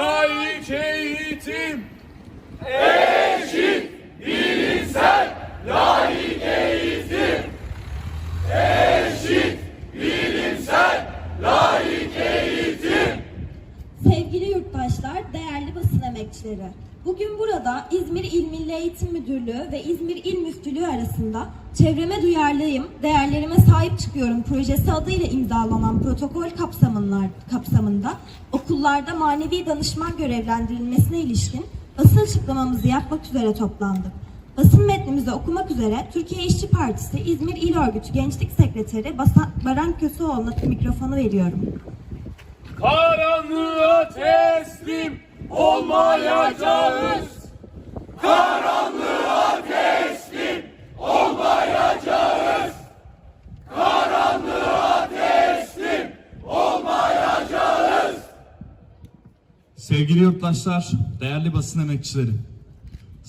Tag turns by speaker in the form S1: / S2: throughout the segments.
S1: layık eğitim.
S2: Sevgili yurttaşlar, değerli basın emekçileri. Bugün burada İzmir İl Milli Eğitim Müdürlüğü ve İzmir İl Müftülüğü arasında Çevreme Duyarlıyım, Değerlerime Sahip Çıkıyorum projesi adıyla imzalanan protokol kapsamınlar, kapsamında okullarda manevi danışman görevlendirilmesine ilişkin basın açıklamamızı yapmak üzere toplandık. Basın metnimizi okumak üzere Türkiye İşçi Partisi İzmir İl Örgütü Gençlik Sekreteri Baran Köseoğlu'na mikrofonu veriyorum.
S1: Karanlığa teslim olmayacağız. Karanlığa teslim olmayacağız. Karanlığa teslim olmayacağız.
S3: Sevgili yurttaşlar, değerli basın emekçileri.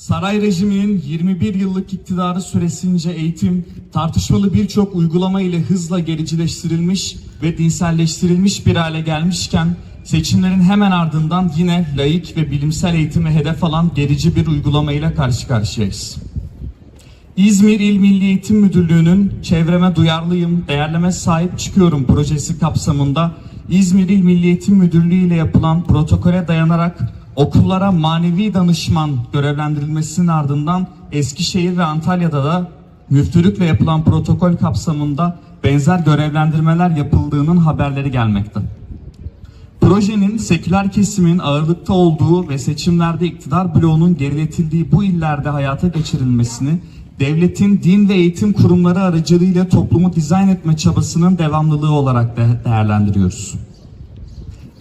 S3: Saray rejiminin 21 yıllık iktidarı süresince eğitim tartışmalı birçok uygulama ile hızla gericileştirilmiş ve dinselleştirilmiş bir hale gelmişken seçimlerin hemen ardından yine laik ve bilimsel eğitimi hedef alan gerici bir uygulamayla karşı karşıyayız. İzmir İl Milli Eğitim Müdürlüğü'nün Çevreme Duyarlıyım, Değerleme Sahip Çıkıyorum projesi kapsamında İzmir İl Milli Eğitim Müdürlüğü ile yapılan protokole dayanarak okullara manevi danışman görevlendirilmesinin ardından Eskişehir ve Antalya'da da müftülükle yapılan protokol kapsamında benzer görevlendirmeler yapıldığının haberleri gelmekte. Projenin seküler kesimin ağırlıkta olduğu ve seçimlerde iktidar bloğunun geriletildiği bu illerde hayata geçirilmesini devletin din ve eğitim kurumları aracılığıyla toplumu dizayn etme çabasının devamlılığı olarak de değerlendiriyoruz.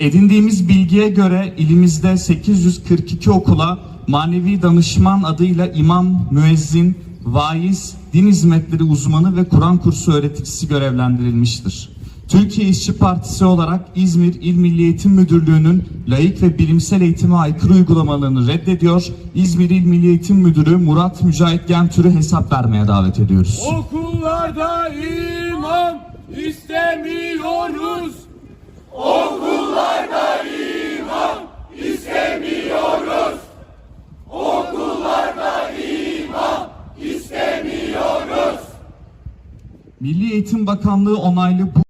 S3: Edindiğimiz bilgiye göre ilimizde 842 okula manevi danışman adıyla imam, müezzin, vaiz, din hizmetleri uzmanı ve Kur'an kursu öğreticisi görevlendirilmiştir. Türkiye İşçi Partisi olarak İzmir İl Milli Eğitim Müdürlüğü'nün layık ve bilimsel eğitime aykırı uygulamalarını reddediyor. İzmir İl Milli Eğitim Müdürü Murat Mücahit Gentür'ü hesap vermeye davet ediyoruz.
S1: Okullarda imam istemiyoruz. Okullarda imam istemiyoruz. Okullarda imam istemiyoruz.
S3: Milli Eğitim Bakanlığı onaylı bu